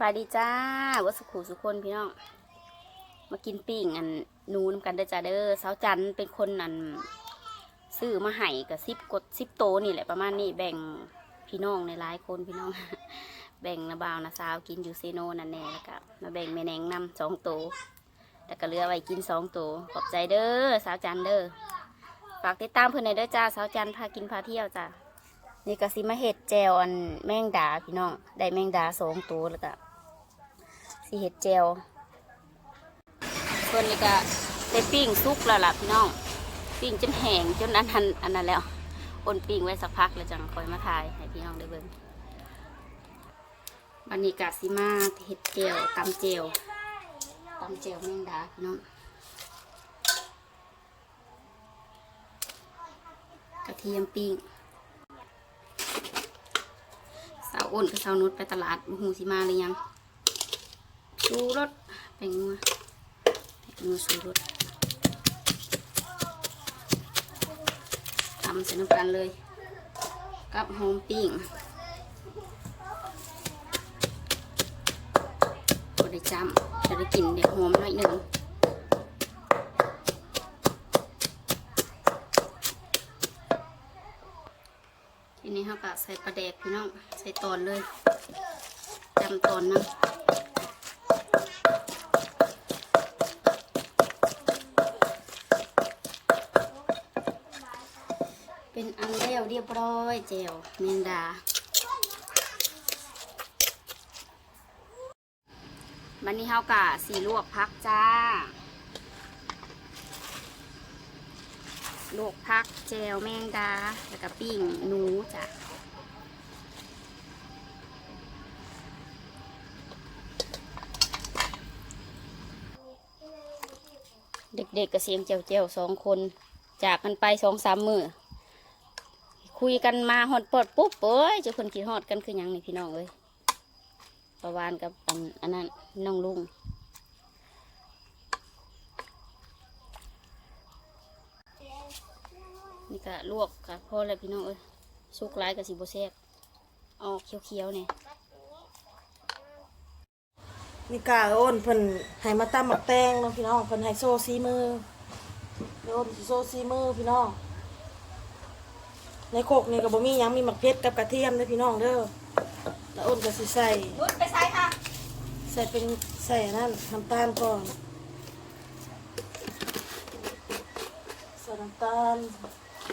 บายดีจ้าวัดสุขุสุคนพี่น้อง มากินปิ้งอันนูนำกันเด้อจ้าเด้อสาวจันเป็นคนอันซื้อมาให้กับซิปกดซิปโตนี่แหละประมาณนี้แบ่งพี่น้องในหลายคนพี่น้อง แบ่งนะบ่าวนะสาวกินอยู่เซโนนั่นแน่แล้วก็มาแบ่งแม่แนงนำสองโตแล้วก็เหลือไว้กินสองโตขอบใจเด้อสาวจันเด้อฝากติดตามเพื่อนในเด้อจ้าสาวจันพากินพาเที่ยวจ้านี่ก็สิมาเห็ดแจวอันแมงดาพี่น้องได้แมงดาสองตัวแล้วก็ สิเห็ดแจวส่วนนี้ก็ได้ปิ้งซุกแล้วล่ะพี่น้อง ปิ้งจนแห้งจนอันนั้นอันนั้นแล้วคนปิ้งไว้สักพักแล้วจังคอยมาถ่ายให้พี่น้องได้เบิ่งวันนี้ก็สิมาเห็ดแจวตำแจวตำแจวแมงดาพี่น้องกระเทียมปิ้งสาวอ้นกับสาวนุชไปตลาดบ่หูสิมาหรือยัง ชูรสแป้งนัวแป้งนัวชูรสตำใส่น้ำกันเลย กับหอมปิ้งก็ได้จำจะได้กลิ่นเด็กหอมหน่อยหนึ่งทีนี้เราก็ใส่ปลาแดกพี่น้อง ใส่ตอนเลยจำตอนนะเป็นอันแล้ว เรียบร้อยแจวเมียงดา วันนี้เฮากะสีลวกพักจ้า ลวกพักแจวแมงดา แล้วก็ปิ้งหนูจ้ะเด็กๆกับเสียงเจียวเจียวๆสองคน จากกันไปสองสามมือ คุยกันมาหอดปอดปุ๊บเอ้ยเจ้าคนคิดฮอดกันคือยังนี่พี่น้องเอ้ยประวานกับอันอันนั้นน้องลุงนี่ก็ลวกกับพ่อแล้วพี่น้องเอ้ยสุกร้กับสีโบแซบเออกเขียวๆเนี่ยนี่กาโอนเพิ่นให้มาตั้มหมักแตงเนาะพี่น้องเพิ่นให้โซซีมือโอนโซซีมือพี่น้อง ในโคกนี่ก็บ่มีหยังมีหมักเพชรกับกระเทียมเด้อพี่น้องเด้อแล้วโอนก็สิใส่นุชไปใส่ค่ะใส่เป็นใส่อันนั่นน้ำตาลก่อนใส่น้ำตาล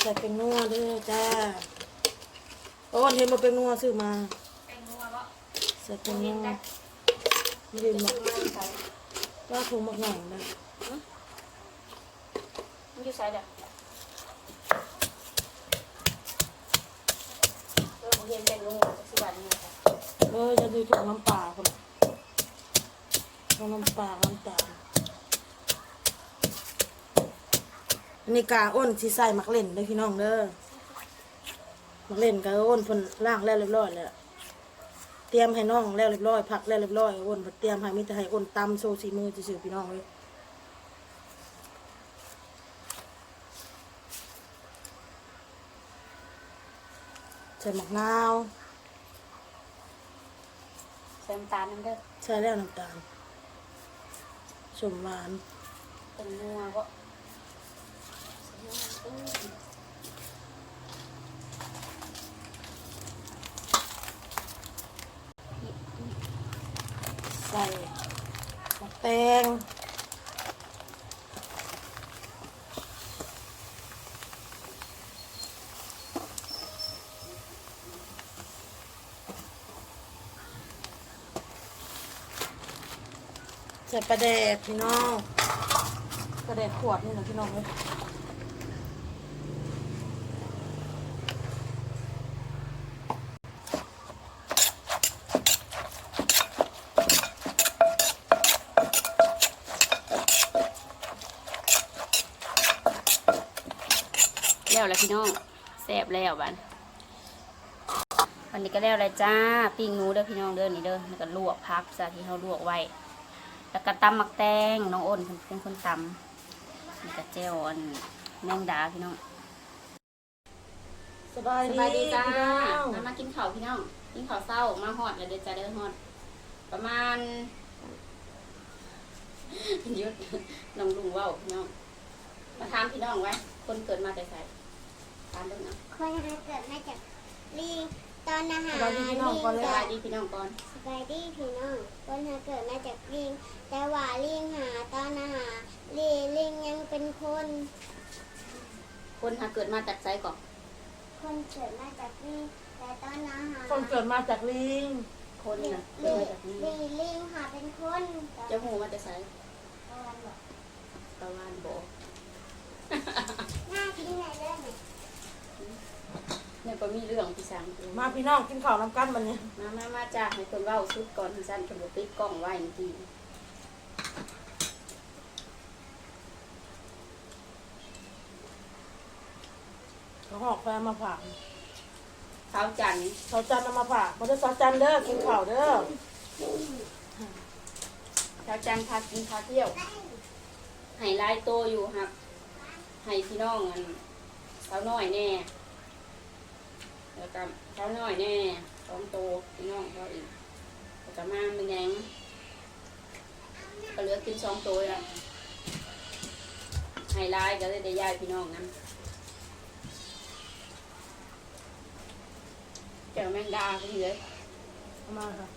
ใส่เป็นนัวเด้อจ้าโอนเห็นบ่เป็นนัวซื้อมาเป็นนัวบ่ใส่เป็นนัวไม่ได้หมักมันใส่ว่าถุงหมักหน่อยนะ มันอยู่ใส่เด้อ เย็นเป็นลงสิบบาทนี่ค่ะเออจะดูถุงน้ำปลาคนถุงน้ำปลาน้ำตาลอันนี้กาอ้นสีใส่มักเล่นเด้อพี่น้องเด้อมักเล่นกาอ้นเพิ่นล่างแล้วเรียบร้อยแล้วเตรียมให้น้องแล้วเรียบร้อยผักแล้วเรียบร้อยอ้นเพิ่นเตรียมให้มีแต่ให้อ้นตำโซซีมือซื่อพี่น้องเลย ใส่หมักนาวใส่น้ำตาลน้ำเด้อใส่แล้วน้ำตาลสมหวานเป็นนัวบ่อืมใส่มะแตง ส่ปลาแดกพี่น้องปลาแดกขวดนี่นะพี่น้องเลยแล้วแหละพี่น้องแซ่บแล้วบันวันนี้ก็แล้วเลยจ้าปิ้งหนูเด้อพี่น้องเด้อนี่เด้อแล้วก็ลวกพักจ้าที่เขาลวกไว้ แล้วก็ตำมักแตงน้องอ้นเป็นคนตำนี่ก็เจลอันแมงดาพี่น้องสบายสดีบายดีจ้าพี่น้องมามากินข้าวพี่น้อง กินข้าวเศร้ามาฮอดแล้วเด้อจ้าเด้อฮอด ประมาณหยุดน้องลุงเว่าพี่น้อง มาถามพี่น้องไว้ คนเกิดมาแต่ไสถามเบิ่งเอาคนเกิดมาจากลิง ตอนอาหารสบายดีพี่น้องก่อนเลสยบายดีพี่น้องก่อนสบายดีพี่น้องคนเกิดมาจากลิง แต่ว่าลิงหาตอนอาหารลิงลิงยังเป็นคน คนหาเกิดมาจากไสก่อนคนเกิดมาจากลิงแต่ตอนอาหารคนเกิดมาจากลิง คนน่ะเกิลิดงมาจากนี่ลิงลิงหาเป็นคนเจ้าหูมาแต่ไสตอนบอกตะวันบอกหน้าทิ้งไหนได้ไหมเนี่ย ก็มีเรื่องพี่สังมาพี่น้องกินข้าวน้ำกันมันเนี่ยมามามาจ้าให้คนเว้าสุดก่อนพี่สันคนบ่ปิดกล้องไว้จริงเขาหอกแฟนมาผ่าๆเช้าจันทร์เสาจันทร์เอามาผ่ามาได้เสาจันทร์เด้อกินข้าวเด้อเช้าจันทร์พากินพาเที่ยวให้หลายโตอยู่ครับให้พี่น้องอันสาวน้อยแน่ แล้วก็สาวน้อยแน่สองโตพี่น้องเขาอีกแล้วก็มาเป็นยังก็เหลือกินสองโตแล้วให้หลายก็เลยได้ย้ายพี่น้องนั้นเจ้าแมงดาก็เลยเอามาค่ะ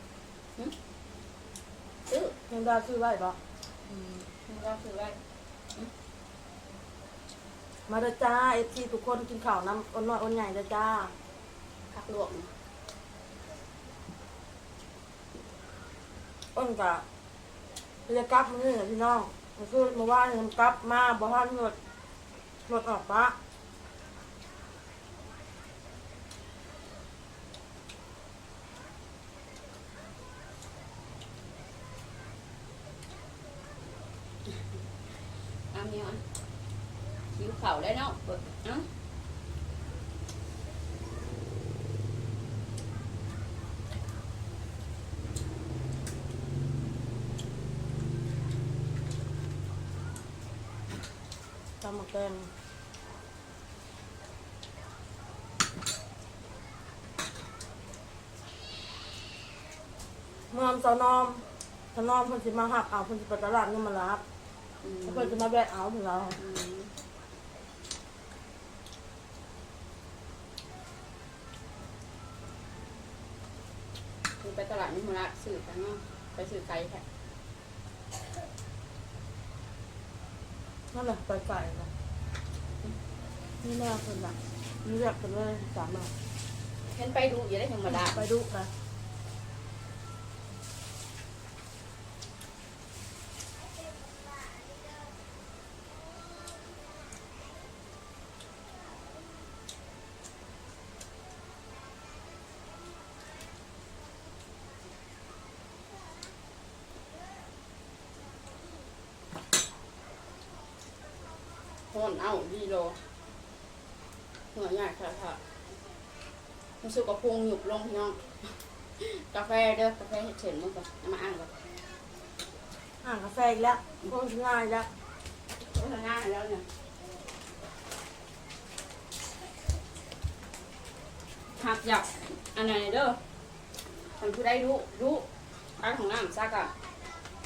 ซื้อยังได้ซื้อไว้ปะแมงดาซื้อไว้มาเด้อจ้าเอฟซีทุกคนกินข้าวน้ำอ้นน้อยอ้นใหญ่เด้อจ้า ผักลวกนี่อ้นกะเรียกกลับมือนี่พี่น้องมันคือเมื่อวานมันกลับมาบ่ทันรถรถออกปะเอาเมียวอะหิวเข่าวได้เนาะเปิดเอ้า ตำหมกแดงเมื่อมสาวนอมสาวนอมเพิ่นสิมาหักเอาเพิ่นสิไปตลาดนี่มารับอืมเพิ่นสิมาแวะเอาถึงเราอืมคือไปตลาดนี่มาละสื่อกันเนาะไปสื่อไกลแค่นั่นแหละไปไก่นะ นี่แม่เพิ่นน่ะนี่เรียกเพิ่นเลยสามารถเห็นไปดูอย่าได้ธรรมดาไปดูนะโอนเอาดีโล หัวใหญ่ค่ะค่ะรู้สึกว่าพุงหยุบลงพี่น้อง กาแฟเด้อกาแฟเห็ดเฉินมั้งก่อนเอามาอ่านก่อนอ่างกาแฟอีกแล้วพวกง่ายแล้วโฆษณาแล้วเนี่ยหักหยับอันไหนเด้อคนผู้ได้รู้รู้อันของน้ำซักอะ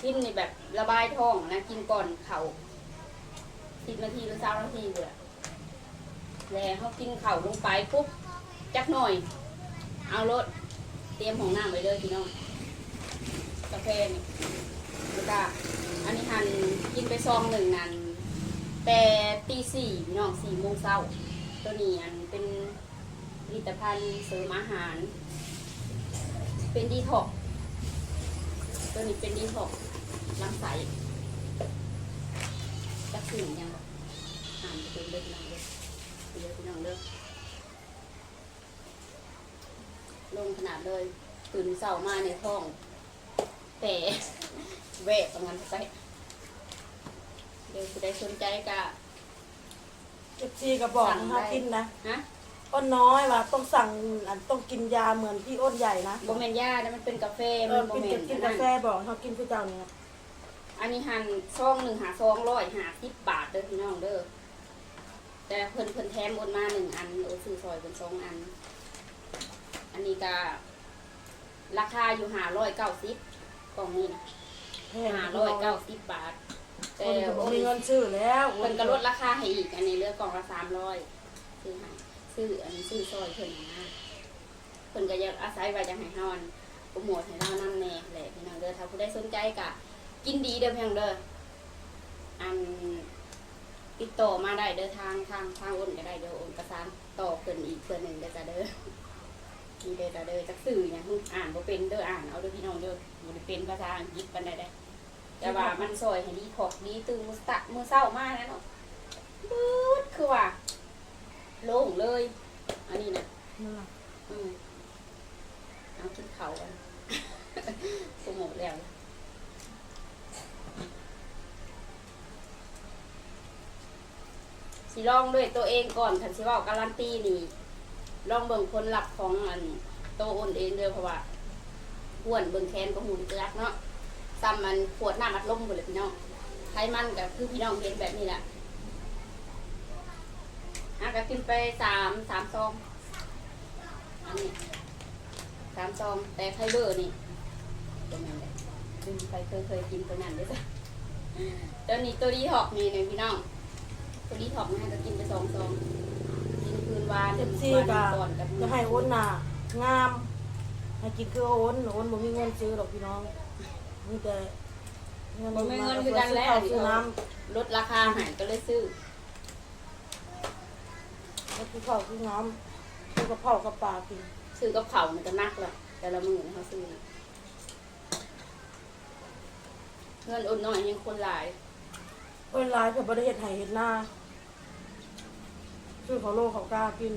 กินนี่แบบระบายท้องนะ กินก่อนเขาสิบนาทีหรือสามนาทีเลย แล้วเขากินเข่าลงไปปุ๊บจักหน่อย เอารถเตรียมของน้ำไว้เลยพี่น้องกาแฟนี่แล้วก็อันนี้หันกินไปซองหนึ่งนันแต่ตีสี่พี่น้องสี่โมงเช้าตัวนี้อันเป็นผลิตภัณฑ์เสริมอาหาร เป็นดีท็อกตัวนี้เป็นดีท็อกซ์ลำไส้จักสิ่งยังบอกอ่านไปเป็นเล็กน้อง เล็กเยอะพี่น้องเด้อลงขนาดเลยตื่นเช้ามาในท้องแต่แวะตรงนั้นไปเดี๋ยวจะได้สนใจกะเอฟซีก็บอกสั่งให้ได้เขากินนะฮะอ้นน้อยว่าต้องสั่งอันต้องกินยาเหมือนพี่อ้นใหญ่นะโบเมนยานะมันเป็นกาแฟเอมัอนโบกินเมกินนกินกาแฟบอกให้เขากินคือเจ้านี่นะอันนี้หันซองหนึ่งหาซองร้อยหาสิบบาทเด้อพี่น้องเด้อ แต่เพิ่นเพิ่นแถมโอนมาหนึ่งอันโอซื้อซอยเป็นสองอัน อันนี้ก็ราคาอยู่หาร้อยเก้าสิบกล่องนี้นะแพงห้าร้อยเก้าสิบบาท แต่แต่บ่โอ้มียเงินซื้อแล้วเพิ่นก็ลดราคาให้อีก อันนี้เหลือกล่องละสามร้อยซื้อให้ซื้ออันนี้ซื้อซอยเพิ่นนะเพิ่นก็อยากอาศัยว่าอยากให้เฮาอันโปรโมทให้เรานำแน่แหละพี่น้องเด้อถ้าผู้ใดสนใจก็กินดีเด้อพี่น้องเด้ออัน ติดต่อมาได้เด้อทางทางทางโอนก็ได้เด้อโอนประสานต่อเพิ่นอีกเพิ่นหนึงเด้อจ้ะเด้อนี่เด้อจ้ะเด้อจักสื่อหยังอ่านบ่เป็นเด้ออ่านเอาเด้อพี่น้องเด้อบ่ได้เป็นภาษาอังกฤษปานใดเด้อแต่ว่ามันซอยให้ดีขอกดีตื่นมือตะมือเศร้ามากนะเนาะบืดคือว่าโล่งเลย อันนี้นะนั่นล่ะอืมเอากินเขากันสมหมดแล้ว สิลองด้วยตัวเองก่อนคันสิว่าการันตีนี่ ลองเบิ่งผลลัพธ์ของอันโตวอ้นเองเด้อเพราะว่าอ้วนเบิ่งแคนก็หูดีจักเนาะซ้ำมันขวดน้ำอัดลมหมดเลยพี่น้องไขมันก็คือพี่น้องเห็นแบบนี้แหละอาก็กินไปสามสามซองอันนี้สามซองแต่ไคเบอร์นี่ตัวนั้นแหละดึงไปเคยเคยกินตัวนั้นด้วยจ้ะตัวนี้ตัวดีท็อกนี่หนึ่งพี่น้อง ตัวดีท็อกนะก็กินไปสองซองกินคืนวานเจ็บซี่วันก็ก่อนกับจะให้โอนน่ะงาม ให้กินคือโอนโอนบ่มีเงินซื้อหรอกพี่น้องมีแต่เงินบ่มีเงินคือกันแล้วซื้อน้ลดราคาใหายก็เลยซื้อำแล้วคือข้าวคือน้ำคือกระเพรากับปลากินซื้อกับเขาวมันก็นักละแต่ละมือเขาซื้อเงินอุ่นน้อยยังคนหลายเอ้ยหลายกับบริเฮ็ดไห้เฮ็ดหน้า ซื้อของโลเของกากิน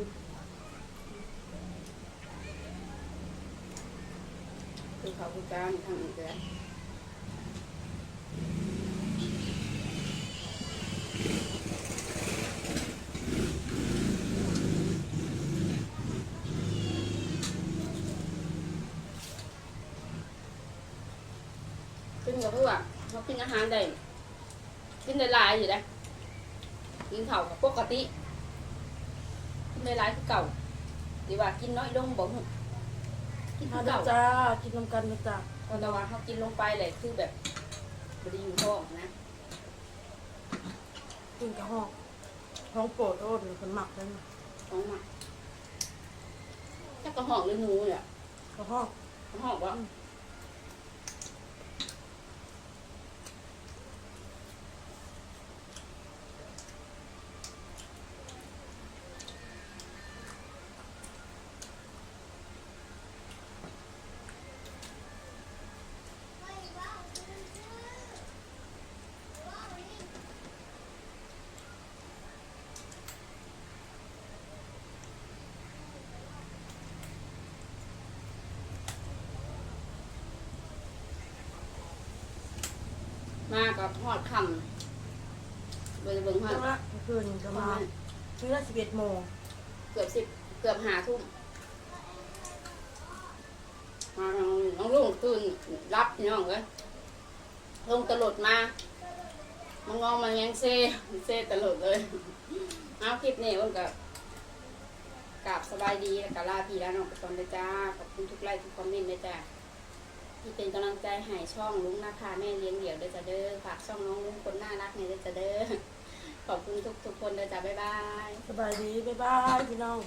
คือเขาคือการทางอีกแล้วกินกับพื่อเขากินอาหารได้กินได้หลายอยู่นะกินเขากับปกติ กินได้หลายคือเก่าดีว่ากินน้อยลงบ่หูกินมาคือเด้อเก่าจ้ากินน้ำกันนะจ้าแต่ว่าเขากินลงไปเลยคือแบบบไดีอยู่ท้องนะ กินกับห้องห้องโปรดโอ้นคนหมักเลยนะท้องหมักจักกระหองหรือหนูเนี่ยกับห้องกระหองวะมากับหอดคำเบิ่งเบิ่งหอเมื่ดอละเมื่อคืนก็ประมามาณเมื่อละสิบเอ็ดโมงเกือบสิบเกือบหาทุ่มมาทางน้องลุงตื่นรับพี่น้องเลยลงตลดมามันงองมันยังเซ่เซ่ตลอดเลยเอาคลิปนี้อ้นกับกราบสบายดีแล้วก็ลาพี่แล้วน้องไปก่อนเลยจ้าขอบคุณทุกไลค์ทุกคอมเมนต์เลยจ้า ที่เป็นกำลังใจให้ช่องลุงนะคะแม่เลี้ยงเดี่ยวเด้อจะเด้อฝากช่องน้องลุงคนน่ารักเนี่ยเด้อจะเด้อขอบคุณทุกทุกคนเด้อจ้าบ๊ายบาย สบายดี บ๊ายบาย พี่น้อง